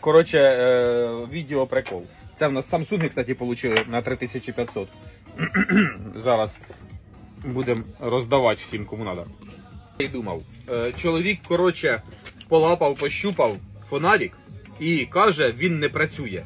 Коротше, е, відео прикол. Це в нас Samsung, кстати, получили на 3500. Зараз будемо роздавати всім, кому треба. Я думав. Е, чоловік, коротше, полапав, пощупав фонарик і каже, він не працює.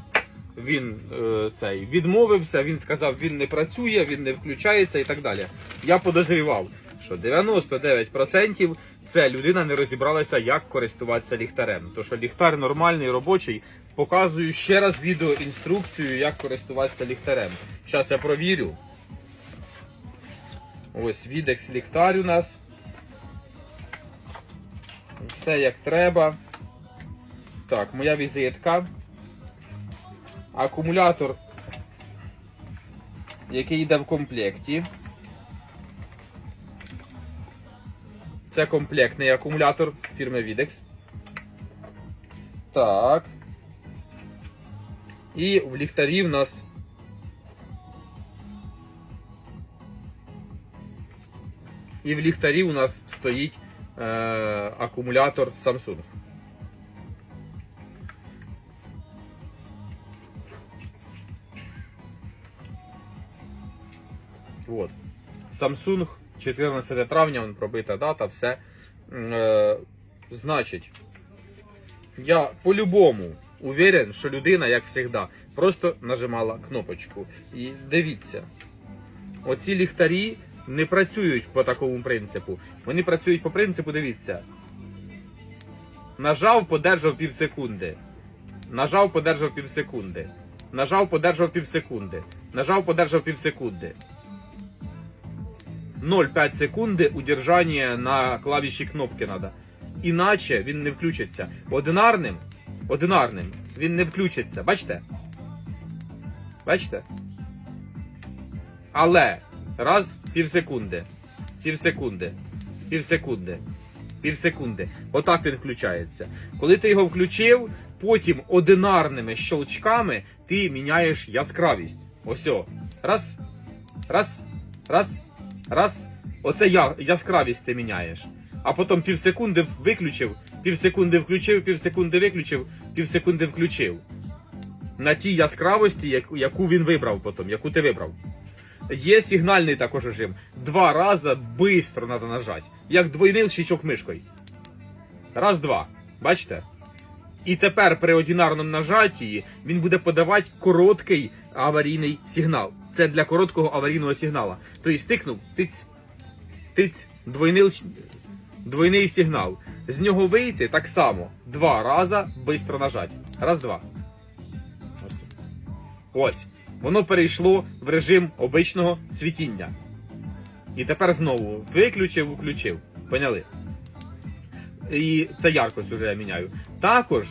Він е, цей відмовився, він сказав, він не працює, він не включається і так далі. Я подозрівав, що 99% це людина не розібралася, як користуватися ліхтарем. То що ліхтар нормальний, робочий. Показую ще раз відеоінструкцію, як користуватися ліхтарем. Зараз я провірю. Ось відекс ліхтар у нас. Все як треба. Так, моя візитка. Акумулятор, який йде в комплекті. Це комплектний акумулятор фірми Videx. Так. І в ліхтарі в нас. І в ліхтарі у нас стоїть е, акумулятор Samsung. Вот. Samsung 14 травня, он пробита дата, все. Е, значить, я по-любому уверен, що людина, як завжди, просто нажимала кнопочку. І дивіться, оці ліхтарі не працюють по такому принципу. Вони працюють по принципу, дивіться. Нажав, подержав пів секунди. Нажав, подержав пів секунди. Нажав, подержав пів секунди. Нажав, подержав пів секунди. 0,5 секунди удержання на клавіші кнопки треба. Іначе він не включиться. Одинарним, одинарним він не включиться. Бачите? Бачите? Але раз пів секунди, пів секунди, пів секунди, пів секунди. Отак він включається. Коли ти його включив, потім одинарними щелчками ти міняєш яскравість. Ось. Раз, раз, раз. Раз. Оце я, яскравість ти міняєш. А потім пів секунди виключив, пів секунди включив, пів секунди виключив, пів секунди включив. На тій яскравості, яку, він вибрав потім, яку ти вибрав. Є сигнальний також режим. Два рази швидко треба нажати. Як двойний щічок мишкою. Раз, два. Бачите? І тепер при одинарному нажатті він буде подавати короткий аварійний сигнал. Це для короткого аварійного сигнала. Тобто стикнув, тиць, тиць, двойний, двойний сигнал. З нього вийти так само. Два рази швидко нажати. Раз, два. Ось. Воно перейшло в режим обичного світіння. І тепер знову виключив, включив. Поняли? І це яркость вже я міняю. Також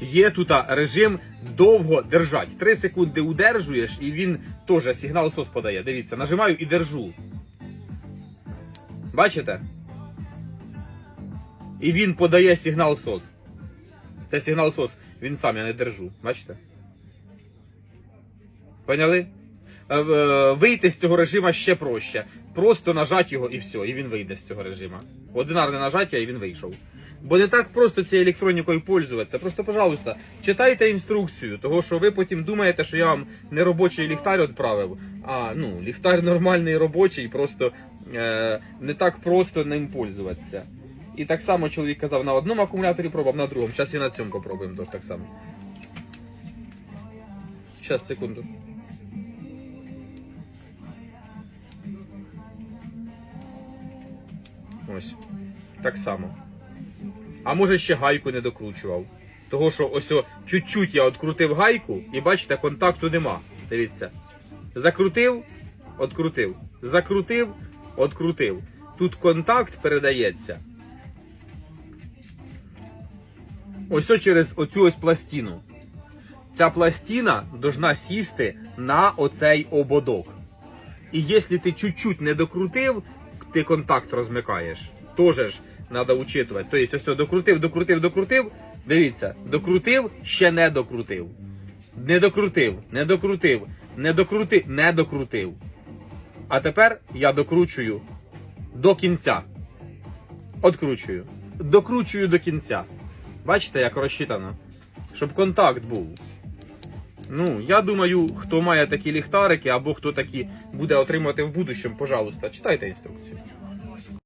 є тут режим довго держать. 3 секунди удержуєш, і він теж сигнал сос подає. Дивіться, нажимаю і держу. Бачите? І він подає сигнал сос. Це сигнал сос. Він сам я не держу. Бачите? Поняли? Е, е, Вийти з цього режиму ще проще. Просто нажать його і все, і він вийде з цього режиму. Одинарне нажаття і він вийшов. Бо не так просто цією електронікою пользуватися. Просто, пожалуйста, читайте інструкцію, того що ви потім думаєте, що я вам не робочий ліхтар відправив. А ну, ліхтар нормальний робочий, просто е, не так просто ним пользуватися. І так само чоловік казав на одному акумуляторі пробував, на другому. Зараз і на цьому попробуємо тож так само. Зараз, секунду. Ось. Так само. А може ще гайку не докручував. Того, що ось о, чуть-чуть я відкрутив гайку, і бачите, контакту нема. Дивіться. Закрутив, открутив. Закрутив, открутив. Тут контакт передається. Ось о через оцю ось пластину. Ця пластина должна сісти на оцей ободок. І якщо ти чуть-чуть не докрутив, ти контакт розмикаєш. Тоже ж треба учитувати. Тобто, ось докрутив, докрутив, докрутив. Дивіться, докрутив, ще не докрутив. Не докрутив, не докрутив, не докрутив, не докрутив. А тепер я докручую до кінця. Откручую. Докручую до кінця. Бачите, як розчитано? Щоб контакт був. Ну, я думаю, хто має такі ліхтарики або хто такі буде отримувати в будущому, пожалуйста, читайте інструкцію.